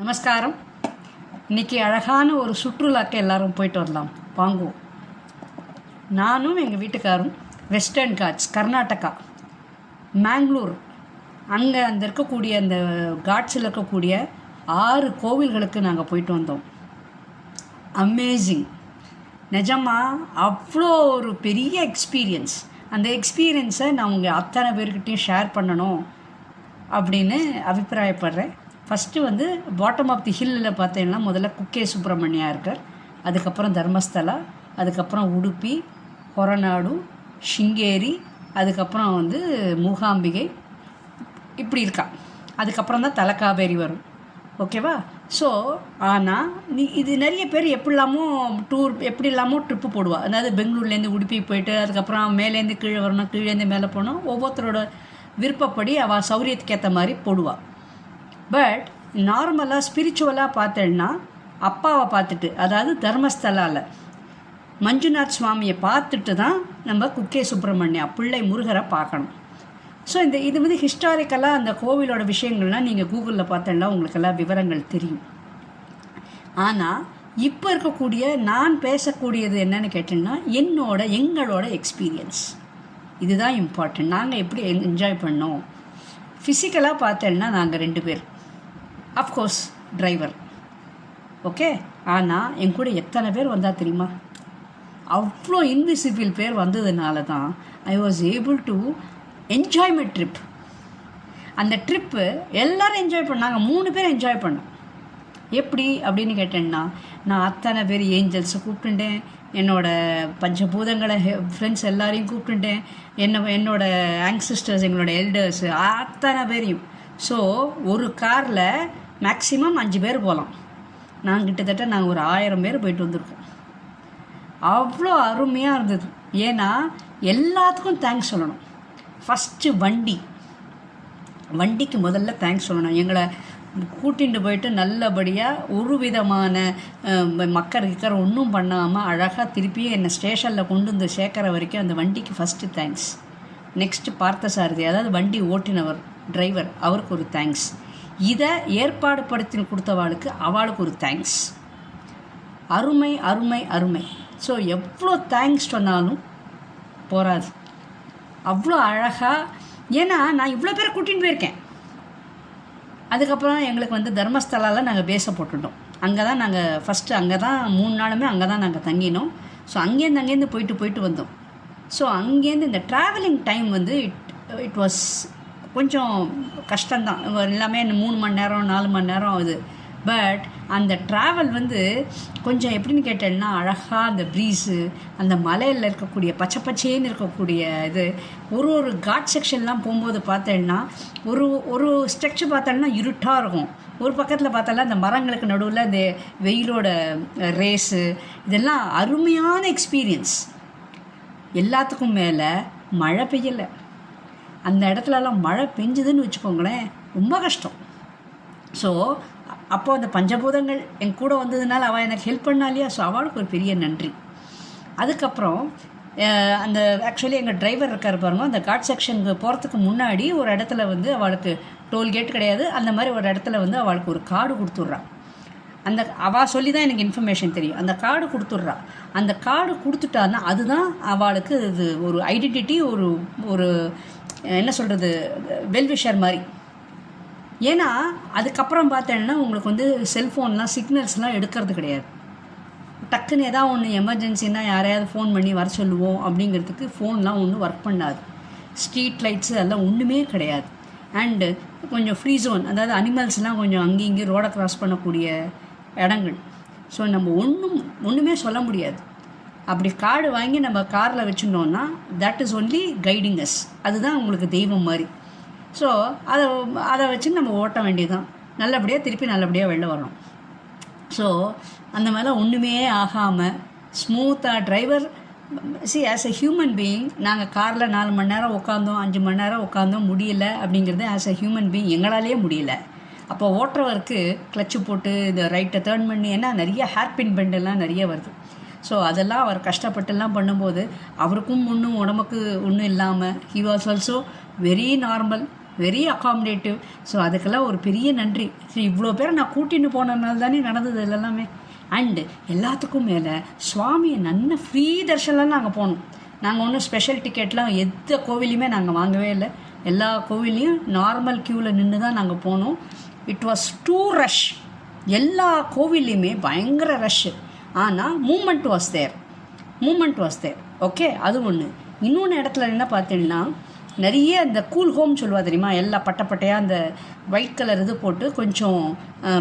நமஸ்காரம். இன்னைக்கு அழகான ஒரு சுற்றுலாக்கு எல்லாரும் போயிட்டு வரலாம். வாங்குவோம் நானும் எங்கள் வீட்டுக்காரும் வெஸ்டர்ன் காட்ஸ் கர்நாடகா மேங்களூர் அங்கே அந்த இருக்கக்கூடிய அந்த காட்ஸில் இருக்கக்கூடிய ஆறு கோவில்களுக்கு நாங்கள் போயிட்டு வந்தோம். அமேசிங் நிஜமா அவ்வளோ ஒரு பெரிய எக்ஸ்பீரியன்ஸ் அந்த எக்ஸ்பீரியன்ஸை நான் உங்கள் அத்தனை பேர்கிட்டையும் ஷேர் பண்ணணும் அப்படின்னு அபிப்பிராயப்படுறேன். ஃபஸ்ட்டு வந்து பாட்டம் ஆஃப் தி ஹில்லில் பார்த்தீங்கன்னா முதல்ல குக்கே சுப்பிரமணியா இருக்கார். அதுக்கப்புறம் தர்மஸ்தலா அதுக்கப்புறம் உடுப்பி கொரநாடு ஷிங்கேரி அதுக்கப்புறம் வந்து மூகாம்பிகை. இப்படி இருக்கா. அதுக்கப்புறம் தான் தலக்காவேரி வரும். ஓகேவா ஸோ ஆனால் நீ இது நிறைய பேர் எப்படிலாமோ டூர் எப்படி இல்லாமல் ட்ரிப்பு போடுவா. அதாவது பெங்களூர்லேருந்து உடுப்பி போயிட்டு அதுக்கப்புறம் மேலேருந்து கீழே வரணும் கீழேருந்து மேலே போகணும். ஒவ்வொருத்தரோட விருப்பப்படி அவள் சௌரியத்துக்கு ஏற்ற மாதிரி போடுவாள் பட் நார்மலாக ஸ்பிரிச்சுவலாக பார்த்தேன்னா அப்பாவை பார்த்துட்டு அதாவது தர்மஸ்தலாவில் மஞ்சுநாத் சுவாமியை பார்த்துட்டு தான் நம்ம குக்கே சுப்பிரமணியா பிள்ளை முருகரை பார்க்கணும். ஸோ இந்த இது வந்து ஹிஸ்டாரிக்கலாக அந்த கோவிலோட விஷயங்கள்லாம் நீங்கள் கூகுளில் பார்த்தேன்னா உங்களுக்கெல்லாம் விவரங்கள் தெரியும். ஆனால் இப்போ இருக்கக்கூடிய நான் பேசக்கூடியது என்னன்னு கேட்டிங்கன்னா என்னோட எங்களோட எக்ஸ்பீரியன்ஸ் இதுதான் இம்பார்ட்டன்ட் நாங்கள் எப்படி என்ஜாய் பண்ணோம்? ஃபிசிக்கலாக பார்த்தேன்னா நாங்கள் ரெண்டு பேர். அஃப்கோர்ஸ் டிரைவர் ஓகே ஆனால் என் கூட எத்தனை பேர் வந்தால் தெரியுமா? அவ்வளோ இன்விசிபிள் பேர் வந்ததுனால தான் I was able to enjoy my trip அந்த ட்ரிப்பு எல்லோரும் என்ஜாய் பண்ணாங்க. மூணு பேர் என்ஜாய் பண்ணோம். எப்படி அப்படின்னு கேட்டேன்னா நான் அத்தனை பேர் ஏஞ்சல்ஸை கூப்பிட்டுட்டேன். என்னோட பஞ்சபூதங்களை ஃப்ரெண்ட்ஸ் எல்லாரையும் கூப்பிட்டுட்டேன். என்ன என்னோட ஆங்சிஸ்டர்ஸ் எங்களோட எல்டர்ஸ் அத்தனை பேரையும். ஸோ ஒரு காரில் மேக்ஸிமம் அஞ்சு பேர் போகலாம் நான் கிட்டத்தட்ட நாங்கள் ஒரு ஆயிரம் பேர் போயிட்டு வந்திருக்கோம். அவ்வளோ அருமையாக இருந்தது. ஏன்னா எல்லாத்துக்கும் தேங்க்ஸ் சொல்லணும். ஃபஸ்ட்டு வண்டி. வண்டிக்கு முதல்ல தேங்க்ஸ் சொல்லணும். எங்களை கூட்டிகிட்டு போயிட்டு நல்லபடியாக ஒரு விதமான மக்கர் கிக்கர் ஒன்றும் பண்ணாமல் அழகாக திருப்பியும் என்னை ஸ்டேஷனில் கொண்டு வந்து சேர்க்குற வரைக்கும் அந்த வண்டிக்கு ஃபஸ்ட்டு தேங்க்ஸ் நெக்ஸ்ட்டு பார்த்தசாரதி அதாவது வண்டி ஓட்டினவர். டிரைவர் அவருக்கு ஒரு தேங்க்ஸ் இதை ஏற்பாடு படுத்தி கொடுத்தவாளுக்கு அவளுக்கு ஒரு தேங்க்ஸ் அருமை அருமை அருமை. ஸோ எவ்வளோ தேங்க்ஸ் சொன்னாலும் போகாது அவ்வளோ அழகாக ஏன்னா நான் இவ்வளோ பேரை கூட்டின்னு போயிருக்கேன். அதுக்கப்புறம் எங்களுக்கு வந்து தர்மஸ்தலாவில் நாங்கள் பேச போட்டுட்டோம். அங்கே தான் நாங்கள் ஃபஸ்ட்டு அங்கே தான் மூணு நாளுமே அங்கே தான் நாங்கள் தங்கினோம். ஸோ அங்கேருந்து அங்கேருந்து போயிட்டு போயிட்டு வந்தோம். ஸோ அங்கேருந்து இந்த ட்ராவலிங் டைம் வந்து இட் இட் வாஸ் கொஞ்சம் கஷ்டம்தான். எல்லாமே மூணு மணி நேரம் நாலு மணி நேரம் ஆகுது. பட் அந்த ட்ராவல் வந்து கொஞ்சம் எப்படின்னு கேட்டேன்னா அழகாக அந்த ப்ரீஸு அந்த மலையில் இருக்கக்கூடிய பச்சை பச்சேன்னு இருக்கக்கூடிய இது ஒரு ஒரு காட் செக்ஷன்லாம் போகும்போது பார்த்தேன்னா ஒரு ஒரு ஸ்ட்ரக்சர் பார்த்தோன்னா இருட்டாக இருக்கும். ஒரு பக்கத்தில் பார்த்தாலும் அந்த மரங்களுக்கு நடுவில் அந்த வெயிலோட ரேஸு இதெல்லாம் அருமையான எக்ஸ்பீரியன்ஸ் எல்லாத்துக்கும் மேலே மழை பெய்யலை. அந்த இடத்துலலாம் மழை பெஞ்சுதுன்னு வச்சுக்கோங்களேன் ரொம்ப கஷ்டம். ஸோ அப்போது அந்த பஞ்சபூதங்கள் என் கூட வந்ததுனால அவள் எனக்கு ஹெல்ப் பண்ணா இல்லையா? ஸோ அவளுக்கு ஒரு பெரிய நன்றி. அதுக்கப்புறம் அந்த ஆக்சுவலி எங்கள் டிரைவர் இருக்கார் பாருங்க அந்த காட் செக்ஷனுக்கு போகிறதுக்கு முன்னாடி ஒரு இடத்துல வந்து அவளுக்கு டோல்கேட் கிடையாது. அந்த மாதிரி ஒரு இடத்துல வந்து அவளுக்கு ஒரு கார்டு கொடுத்துட்றா. அந்த அவள் சொல்லி தான் எனக்கு இன்ஃபர்மேஷன் தெரியும். அந்த கார்டு கொடுத்துட்றா. அந்த கார்டு கொடுத்துட்டான்னா அதுதான் அவளுக்கு இது ஒரு ஐடென்டிட்டி ஒரு ஒரு என்ன சொல்கிறது வெல்விஷர் மாதிரி. ஏன்னா அதுக்கப்புறம் பார்த்தேன்னா உங்களுக்கு வந்து செல்ஃபோன்லாம் சிக்னல்ஸ்லாம் எடுக்கிறது கிடையாது. டக்குன்னு ஏதாவது ஒன்று எமர்ஜென்சின்னா யாரையாவது ஃபோன் பண்ணி வர சொல்லுவோம் அப்படிங்கிறதுக்கு ஃபோன்லாம் ஒன்றும் ஒர்க் பண்ணாது. ஸ்ட்ரீட் லைட்ஸு அதெல்லாம் ஒன்றுமே கிடையாது. அண்டு கொஞ்சம் ஃப்ரீ ஜோன் அதாவது அனிமல்ஸ்லாம் கொஞ்சம் அங்கேயும் இங்கேயும் ரோடை க்ராஸ் பண்ணக்கூடிய இடங்கள். ஸோ நம்ம ஒன்றும் ஒன்றுமே சொல்ல முடியாது. அப்படி கார்டு வாங்கி நம்ம காரில் வச்சுட்டோம்னா that is only guiding us அதுதான் உங்களுக்கு தெய்வம் மாதிரி. ஸோ அதை அதை வச்சு நம்ம ஓட்ட வேண்டியதுதான். நல்லபடியாக திருப்பி நல்லபடியாக வெளில வரணும். ஸோ அந்த மாதிரிலாம் ஒன்றுமே ஆகாமல் ஸ்மூத்தாக driver see as a human being நாங்கள் காரில் நாலு மணி நேரம் உட்காந்தோம் அஞ்சு மணி நேரம் உட்காந்தோம் முடியல அப்படிங்கிறது ஆஸ் எ ஹியூமன் பீயிங் எங்களாலேயே முடியல. அப்போ ஓட்டுறவருக்கு கிளச்சு போட்டு இந்த ரைட்டை டேர்ன் பண்ணி ஏன்னா நிறைய ஹேர்பின் பெண்டெல்லாம் நிறைய வருது. ஸோ அதெல்லாம் அவர் கஷ்டப்பட்டுலாம் பண்ணும்போது அவருக்கும் ஒன்றும் உடம்புக்கு ஒன்றும் இல்லாமல் he was also very normal very accommodative so அதுக்கெல்லாம் ஒரு பெரிய நன்றி. ஸோ இவ்வளோ பேரை நான் கூட்டின்னு போனதுனால தானே நடந்தது எல்லாமே அண்டு எல்லாத்துக்கும் மேலே சுவாமியை நல்ல ஃப்ரீ தர்ஷன்லாம் நாங்கள் போனோம். நாங்கள் ஒன்றும் ஸ்பெஷல் டிக்கெட்லாம் எந்த கோவிலையுமே நாங்கள் வாங்கவே இல்லை. எல்லா கோவிலையும் நார்மல் க்யூவில் நின்று தான் நாங்கள் போனோம். இட் வாஸ் டூ ரஷ் எல்லா கோவில்லையுமே பயங்கர ரஷ்ஷு ஆனால் moment was there moment was there okay அது ஒன்று இன்னொன்று இடத்துல என்ன பார்த்தீங்கன்னா நிறைய இந்த கூல் ஹோம் சொல்லுவா தெரியுமா? எல்லா பட்டப்பட்டையாக அந்த ஒயிட் கலர் இது போட்டு கொஞ்சம்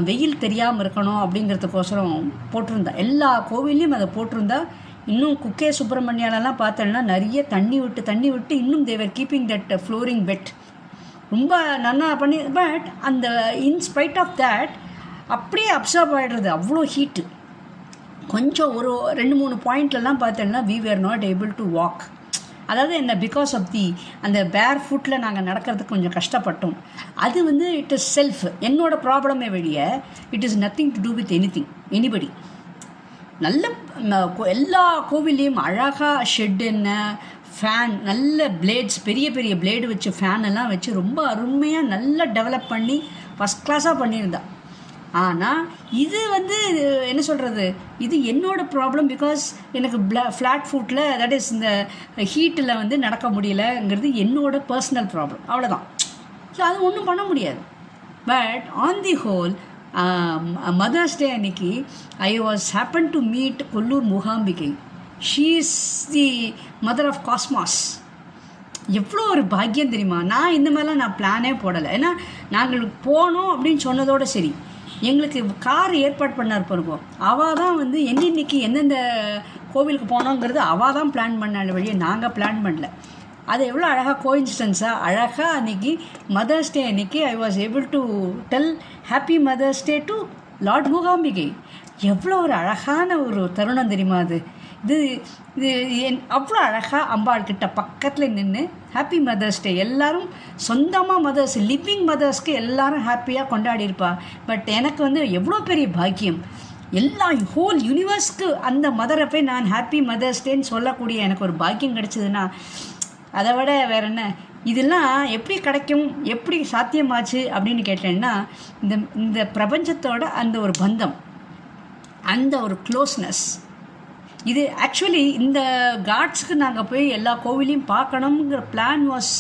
வெயில் தெரியாமல் இருக்கணும் அப்படிங்கிறதுக்கோசரம் போட்டிருந்தா. எல்லா கோவிலையும் அதை போட்டிருந்தா. இன்னும் குக்கே சுப்பிரமணியாலலாம் பார்த்தோன்னா நிறைய தண்ணி விட்டு தண்ணி விட்டு இன்னும் they were keeping that flooring bed ரொம்ப நல்லா பண்ணி பட் அந்த இன்ஸ்பைட் ஆஃப் தேட் அப்படியே அப்சர்வ் ஆகிடுறது அவ்வளோ ஹீட்டு கொஞ்சம் ஒரு ரெண்டு மூணு பாயிண்ட்லலாம் பார்த்தோன்னா we were not able to walk அதாவது என்ன பிகாஸ் ஆஃப் தி அந்த பேர் ஃபுட்டில் நாங்கள் நடக்கிறதுக்கு கொஞ்சம் கஷ்டப்பட்டோம். அது வந்து இட் இஸ் செல்ஃப் என்னோடய ப்ராப்ளமே வெளிய it is nothing to do with anything anybody நல்ல கோ- எல்லா கோவில்லையும் அழகாக ஷெட் என்ன ஃபேன் நல்ல பிளேட்ஸ் பெரிய பெரிய பிளேடு வச்சு ஃபேன் எல்லாம் வச்சு ரொம்ப அருமையாக நல்லா டெவலப் பண்ணி ஃபஸ்ட் கிளாஸாக பண்ணியிருந்தா. ஆனால் இது வந்து என்ன சொல்கிறது இது என்னோட ப்ராப்ளம் பிகாஸ் எனக்கு பிளா ஃப்ளாட் ஃபுட்டில் தட் இஸ் இந்த ஹீட்டில் வந்து நடக்க முடியலங்கிறது என்னோட பர்சனல் ப்ராப்ளம் அவ்வளோதான் ஸோ அது ஒன்றும் பண்ண முடியாது. But on the whole mother's day அன்னைக்கு I was happen to meet Kollur Mookambika she is the mother of cosmos எவ்வளோ ஒரு பாக்கியம் தெரியுமா? நான் இந்த மாதிரிலாம் நான் பிளானே போடலை. ஏன்னா நாங்கள் போனோம் அப்படின்னு சொன்னதோடு சரி. எங்களுக்கு கார் ஏற்பாடு பண்ணார் பாருங்க. அவள் தான் வந்து என்னென்னைக்கு எந்தெந்த கோவிலுக்கு போனோங்கிறது அவள் தான் பிளான் பண்ணாள் வழியே நாங்கள் பிளான் பண்ணல. அது எவ்வளோ அழகாக கோயின்சிடன்ஸாக அழகாக அன்னைக்கு மதர்ஸ் டே அன்னைக்கு I was able to tell happy mother's day to lord Mookambika எவ்வளோ ஒரு அழகான ஒரு தருணம் தெரியுமா அது? இது இது என் அவ்வளோ அழகாக அம்பாள் கிட்ட பக்கத்தில் நின்று ஹாப்பி மதர்ஸ் டே எல்லாரும் சொந்தமாக மதர்ஸ் லிவிங் மதர்ஸ்க்கு எல்லாரும் ஹாப்பியாக கொண்டாடியிருப்பா பட் எனக்கு வந்து எவ்வளோ பெரிய பாக்கியம். எல்லா ஹோல் யூனிவர்ஸ்க்கு அந்த மதரை போய் நான் ஹாப்பி மதர்ஸ் டேன்னு சொல்லக்கூடிய எனக்கு ஒரு பாக்கியம் கிடச்சிதுன்னா அதை விட வேற என்ன? இதெல்லாம் எப்படி கிடைக்கும்? எப்படி சாத்தியமாச்சு? அப்படின்னு கேட்டேன்னா இந்த இந்த பிரபஞ்சத்தோட அந்த ஒரு பந்தம் அந்த ஒரு க்ளோஸ்னஸ் இது ஆக்சுவலி இந்த காட்ஸ்க்கு நாங்கள் போய் எல்லா கோவிலையும் பார்க்கணுங்கிற பிளான் வாஸ்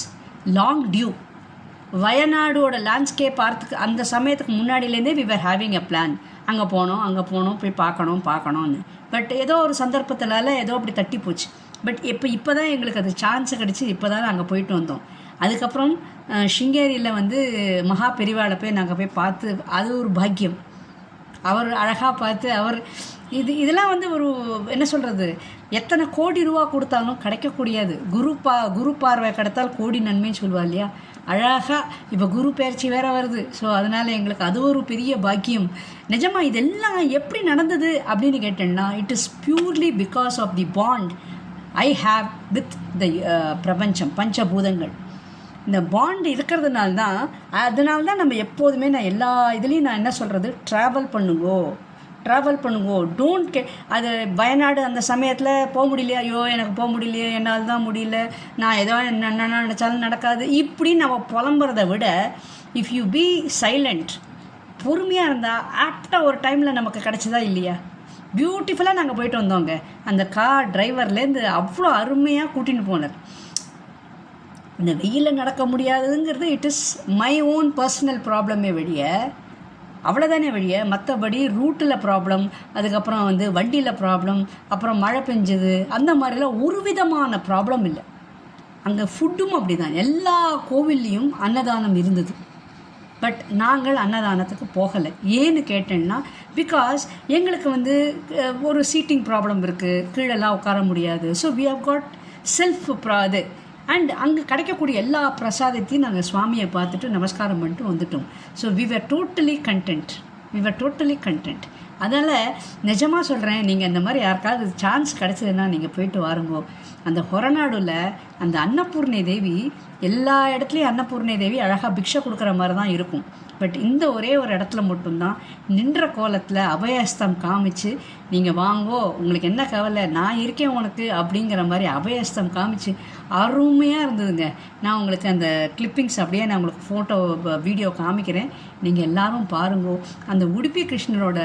லாங் டியூ வயநாடோட லேண்ட்ஸ்கேப் பார்த்துக்கு அந்த சமயத்துக்கு முன்னாடியிலேருந்தே we were having a plan அங்கே போனோம் அங்கே போனோம் போய் பார்க்கணும் பார்க்கணும்னு. பட் ஏதோ ஒரு சந்தர்ப்பத்தினால ஏதோ அப்படி தட்டி போச்சு. பட் இப்போ இப்போ தான் எங்களுக்கு அது சான்ஸ் கிடச்சி இப்போ தான் நாங்கள் போயிட்டு வந்தோம். அதுக்கப்புறம் ஷிங்கேரியில் வந்து மகா பெரிவாளை போய் நாங்கள் போய் பார்த்து அது ஒரு பாக்கியம். அவர் அழகாக பார்த்து அவர் இது இதெல்லாம் வந்து ஒரு என்ன சொல்கிறது எத்தனை கோடி ரூபா கொடுத்தாலும் கிடைக்கக்கூடியது. குரு பா குரு பார்வை கிடைத்தால் கோடி நன்மைன்னு சொல்லுவா இல்லையா? அழகாக இப்போ குரு பயிற்சி வேற வருது. ஸோ அதனால் எங்களுக்கு அது ஒரு பெரிய பாக்கியம். நிஜமாக இதெல்லாம் எப்படி நடந்தது அப்படின்னு கேட்டேன்னா it is purely because of the bond I have with the பிரபஞ்சம் பஞ்சபூதங்கள். இந்த பாண்ட் இருக்கிறதுனால தான் அதனால தான் நம்ம எப்போதுமே நான் எல்லா இதுலேயும் நான் என்ன சொல்கிறது ட்ராவல் பண்ணுங்கோ ட்ராவல் பண்ணுங்கோ டோன்ட் கே அது வயநாடு அந்த சமயத்தில் போக முடியலையா? ஐயோ எனக்கு போக முடியலையே என்னால் தான் முடியல. நான் ஏதோ என்ன நினச்சாலும் நடக்காது. இப்படி நம்ம புலம்புறத விட இஃப் யூ பி சைலண்ட் பொறுமையாக இருந்தால் ஆப்டாக ஒரு டைமில் நமக்கு கிடச்சதா இல்லையா? பியூட்டிஃபுல்லாக நாங்கள் போயிட்டு வந்தோங்க. அந்த கார் டிரைவர்லேருந்து அவ்வளோ அருமையாக கூட்டின்னு போனார். இந்த வெயிலில் நடக்க முடியாதுங்கிறது it is my own personal ப்ராப்ளமே வெளிய. அவ்வளோதானே வழிய மற்றபடி ரூட்டில் ப்ராப்ளம் அதுக்கப்புறம் வந்து வண்டியில் ப்ராப்ளம் அப்புறம் மழை பெஞ்சது அந்த மாதிரிலாம் ஒரு விதமான ப்ராப்ளம் இல்லை. அங்கே ஃபுட்டும் அப்படி தான் எல்லா கோவில்லையும் அன்னதானம் இருந்தது. பட் நாங்கள் அன்னதானத்துக்கு போகலை. ஏன்னு கேட்டேன்னா பிகாஸ் எங்களுக்கு வந்து ஒரு சீட்டிங் ப்ராப்ளம் இருக்குது கீழெல்லாம் உட்கார முடியாது. So we have got self ப்ரா இது அண்ட் அங்கே கிடைக்கக்கூடிய எல்லா பிரசாதத்தையும் நாங்கள் சுவாமியை பார்த்துட்டு நமஸ்காரம் பண்ணிட்டு வந்துட்டோம். So we were totally content we were totally content அதனால் நிஜமாக சொல்கிறேன் நீங்கள் இந்த மாதிரி யாருக்காவது சான்ஸ் கிடச்சதுன்னா நீங்கள் போயிட்டு வாருங்கோ. அந்த ஹொரநாடுல அந்த அன்னபூர்ணி தேவி எல்லா இடத்துலையும் அன்னபூர்ணி தேவி அழகாக பிக்ஷை கொடுக்குற மாதிரி தான் இருக்கும். பட் இந்த ஒரே ஒரு இடத்துல மட்டும்தான் நின்ற கோலத்தில் அபயஸ்தம் காமிச்சு நீங்கள் வாங்கோ உங்களுக்கு என்ன கவலை? நான் இருக்கேன் உனக்கு அப்படிங்கிற மாதிரி அபயஸ்தம் காமிச்சு அருமையாக இருந்ததுங்க. நான் உங்களுக்கு அந்த கிளிப்பிங்ஸ் அப்படியே நான் உங்களுக்கு ஃபோட்டோ வீடியோ காமிக்கிறேன். நீங்கள் எல்லாரும் பாருங்கோ. அந்த உடுப்பி கிருஷ்ணரோட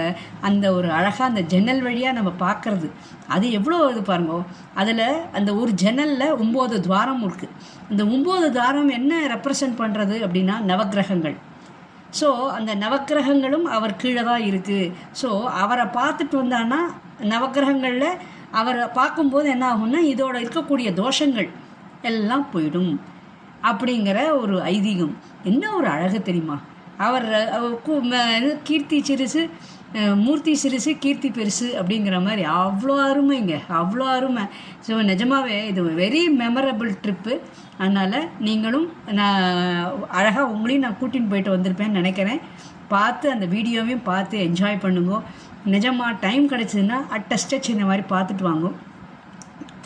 அந்த ஒரு அழகாக அந்த ஜன்னல் வழியாக நம்ம பார்க்குறது அது எவ்வளோ இது பாருங்கோ. அதில் அந்த ஒரு ஜன்னலில் ஒம்பது துவாரம் இருக்குது அந்த ஒம்பது துவாரம் என்ன ரெப்ரசன்ட் பண்ணுறது அப்படின்னா நவக்கிரகங்கள். ஸோ அந்த நவக்கிரகங்களும் அவர் கீழே தான் இருக்குது ஸோ அவரை பார்த்துட்டு வந்தான்னா நவக்கிரகங்களில் அவரை பார்க்கும்போது என்ன ஆகும்னா இதோட இருக்கக்கூடிய தோஷங்கள் எல்லாம் போயிடும் அப்படிங்கிற ஒரு ஐதீகம். என்ன ஒரு அழகு தெரியுமா? அவர் கீர்த்தி சிறுசு மூர்த்தி சிறுசு கீர்த்தி பெருசு அப்படிங்கிற மாதிரி அவ்வளோ அருமைங்க அவ்வளோ அருமை. ஸோ நிஜமாகவே இது வெரி மெமரபிள் ட்ரிப்பு அதனால் நீங்களும் நான் அழகாக உங்களையும் நான் கூட்டின்னு போயிட்டு வந்திருப்பேன்னு நினைக்கிறேன். பார்த்து அந்த வீடியோவையும் பார்த்து என்ஜாய் பண்ணுங்க. நிஜமாக டைம் கிடச்சிதுன்னா அட்ட ஸ்டெச் இந்த மாதிரி பார்த்துட்டு வாங்கும்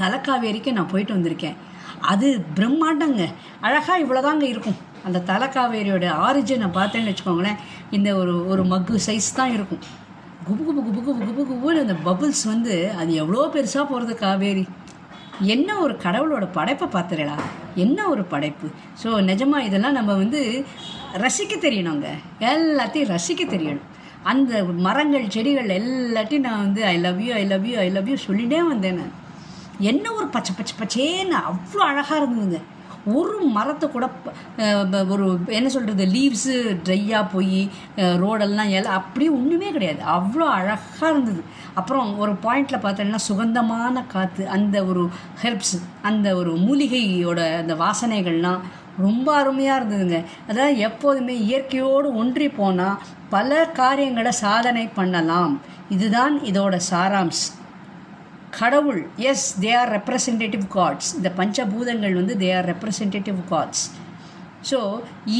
தலக்காவேரிக்கு நான் போயிட்டு வந்திருக்கேன். அது பிரம்மாண்டங்க. அழகாக இவ்வளோதாங்க இருக்கும். அந்த தலைக்காவேரியோட ஆரிஜினை பார்த்தேன்னு வச்சுக்கோங்களேன் இந்த ஒரு ஒரு மக்கு சைஸ் தான் இருக்கும். குபு குபு குபு குபு குபு குபுன்னு அந்த பபுள்ஸ் வந்து அது எவ்வளோ பெருசாக போகிறது காவேரி? என்ன ஒரு கடவுளோட படைப்பை பார்த்துடா என்ன ஒரு படைப்பு? ஸோ நிஜமாக இதெல்லாம் நம்ம வந்து ரசிக்க தெரியணுங்க. எல்லாத்தையும் ரசிக்க தெரியணும். அந்த மரங்கள் செடிகள் எல்லாத்தையும் நான் வந்து I love you I love you I love you சொல்லிட்டே வந்தேன் நான். என்ன ஒரு பச்சை பச்சை பச்சேன்னு அவ்வளோ அழகாக இருந்ததுங்க. ஒரு மரத்தை கூட ஒரு என்ன சொல்கிறது லீவ்ஸு ட்ரையாக போய் ரோடெல்லாம் எல்லாம் அப்படியே ஒன்றுமே கிடையாது. அவ்வளோ அழகாக இருந்தது. அப்புறம் ஒரு பாயிண்டில் பார்த்தோன்னா சுகந்தமான காற்று அந்த ஒரு ஹெர்ப்ஸ் அந்த ஒரு மூலிகையோட அந்த வாசனைகள்லாம் ரொம்ப அருமையாக இருந்ததுங்க. அதாவது எப்போதுமே இயற்கையோடு ஒன்றி போனால் பல காரியங்களை சாதனை பண்ணலாம். இதுதான் இதோட சாராம்ஸ். கடவுள் as they are representative gods இந்த பஞ்சபூதங்கள் வந்து they are representative gods so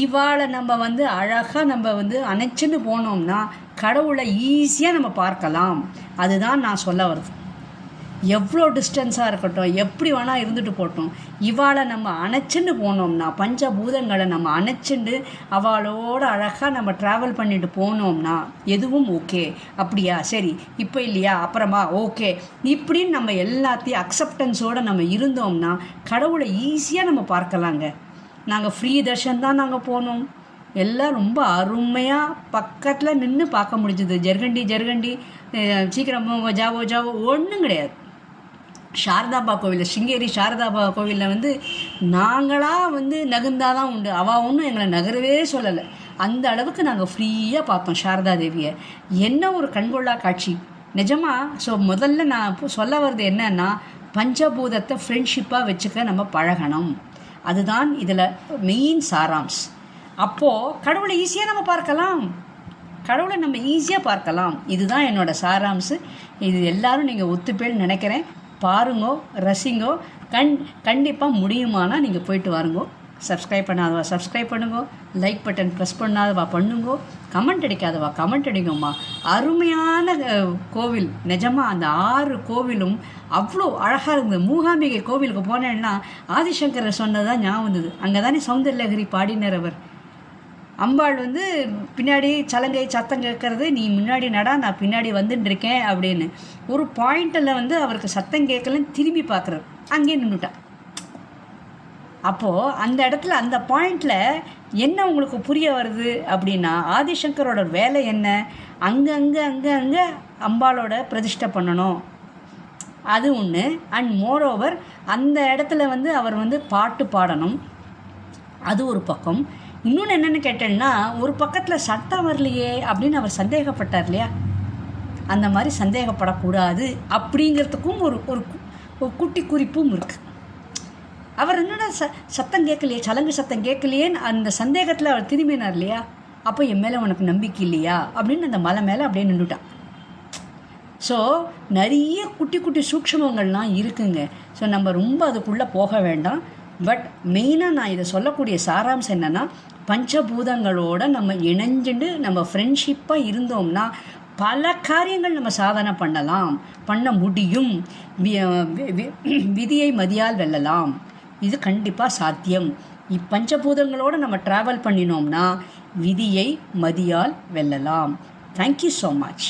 இவாளை நம்ம வந்து அழகாக நம்ம வந்து அணைச்சுன்னு போனோம்னா கடவுளை ஈஸியாக நம்ம பார்க்கலாம். அதுதான் நான் சொல்ல வருது. எவ்வளோ டிஸ்டன்ஸாக இருக்கட்டும் எப்படி வேணால் இருந்துட்டு போட்டோம் இவாளை நம்ம அணைச்சுன்னு போனோம்னா பஞ்சபூதங்களை நம்ம அணைச்சுண்டு அவளோட அழகாக நம்ம ட்ராவல் பண்ணிட்டு போனோம்னா எதுவும் ஓகே அப்படியா? சரி இப்போ இல்லையா? அப்புறமா ஓகே இப்படின்னு நம்ம எல்லாத்தையும் அக்செப்டன்ஸோடு நம்ம இருந்தோம்னா கடவுளை ஈஸியாக நம்ம பார்க்கலாங்க. நாங்கள் ஃப்ரீ தர்ஷன் தான் நாங்கள் போனோம். எல்லாம் ரொம்ப அருமையாக பக்கத்தில் நின்று பார்க்க முடிஞ்சுது. ஜெர்கண்டி ஜெர்கண்டி அஹ் சீக்கிரம் ஜாவோ ஜாவோ ஒன்றும் கிடையாது. சாரதாபா கோவிலில் சிங்கேரி சாரதாபா கோவிலில் வந்து நாங்களாக வந்து நகுந்தாதான் உண்டு. அவள் ஒன்றும் எங்களை நகரவே சொல்லலை. அந்த அளவுக்கு நாங்கள் ஃப்ரீயாக பார்த்தோம் சாரதா தேவியை. என்ன ஒரு கண்கொள்ளா காட்சி. நிஜமா ஸோ முதல்ல நான் சொல்ல வர்றது என்னன்னா பஞ்சபூதத்தை ஃப்ரெண்ட்ஷிப்பாக வச்சுக்க நம்ம பழகணும். அதுதான் இதில் மெயின் சாராம்ஸ். அப்போது கடவுளை ஈஸியாக நம்ம பார்க்கலாம். கடவுளை நம்ம ஈஸியாக பார்க்கலாம். இதுதான் என்னோட சாராம்சு இது எல்லாரும் நீங்கள் ஒத்துப்பேன்னு நினைக்கிறேன். பாருங்கோ ரசிங்கோ கண் கண்டிப்பாக முடியுமானா நீங்கள் போயிட்டு வாருங்கோ. சப்ஸ்கிரைப் பண்ணாதவா சப்ஸ்கிரைப் பண்ணுங்கோ. லைக் பட்டன் ப்ரெஸ் பண்ணாதவா பண்ணுங்கோ. கமெண்ட் அடிக்காதவா கமெண்ட் அடிங்கம்மா. அருமையான கோவில். நிஜமாக அந்த ஆறு கோவிலும் அவ்வளோ அழகாக இருந்தது. மூகாம்பிகை கோவிலுக்கு போனேன்னா ஆதிசங்கரர் சொன்னது தான் ஞாபகம் வந்தது. அங்கே தானே சௌந்தர்யலகரி பாடினர் அவர். அம்பாள் வந்து பின்னாடி சலங்கை சத்தம் கேட்கறது நீ முன்னாடி நடா நான் பின்னாடி வந்துட்டுருக்கேன் அப்படின்னு. ஒரு பாயிண்டில் வந்து அவருக்கு சத்தம் கேட்கலன்னு திரும்பி பார்க்குறாரு. அங்கேயே நின்றுட்டா அப்போது அந்த இடத்துல அந்த பாயிண்டில் என்ன உங்களுக்கு புரிய வருது அப்படின்னா ஆதிசங்கரோட வேலை என்ன? அங்கே அங்கே அங்கே அங்கே அம்பாளோட பிரதிஷ்டை பண்ணணும். அது ஒன்று அண்ட் மோரோவர் அந்த இடத்துல வந்து அவர் வந்து பாட்டு பாடணும். அது ஒரு பக்கம். இன்னொன்று என்னென்னு கேட்டேன்னா ஒரு பக்கத்தில் சட்டம் வரலையே அப்படின்னு அவர் சந்தேகப்பட்டார் இல்லையா? அந்த மாதிரி சந்தேகப்படக்கூடாது அப்படிங்கிறதுக்கும் ஒரு ஒரு ஒரு குட்டி குறிப்பும் இருக்குது அவர் என்னடா ச சத்தம் கேட்கலையே சலங்கு சத்தம் கேட்கலையேன்னு அந்த சந்தேகத்தில் அவர் திரும்பினார் இல்லையா? அப்போ என் மேலே உனக்கு நம்பிக்கை இல்லையா? அப்படின்னு அந்த மலை மேலே அப்படியே நின்றுட்டான் ஸோ நிறைய குட்டி குட்டி சூக்ஷ்மங்கள்லாம் இருக்குங்க. ஸோ நம்ம ரொம்ப அதுக்குள்ளே போக வேண்டாம். பட் மெயினாக நான் இதை சொல்லக்கூடிய சாராம்சம் என்னென்னா பஞ்சபூதங்களோட நம்ம இணைஞ்சுண்டு நம்ம ஃப்ரெண்ட்ஷிப்பாக இருந்தோம்னா பல காரியங்கள் நம்ம சாதனை பண்ணலாம் பண்ண முடியும். விதியை மதியால் வெல்லலாம். இது கண்டிப்பாக சாத்தியம். இப்பஞ்சபூதங்களோடு நம்ம ட்ராவல் பண்ணினோம்னா விதியை மதியால் வெல்லலாம். Thank you so much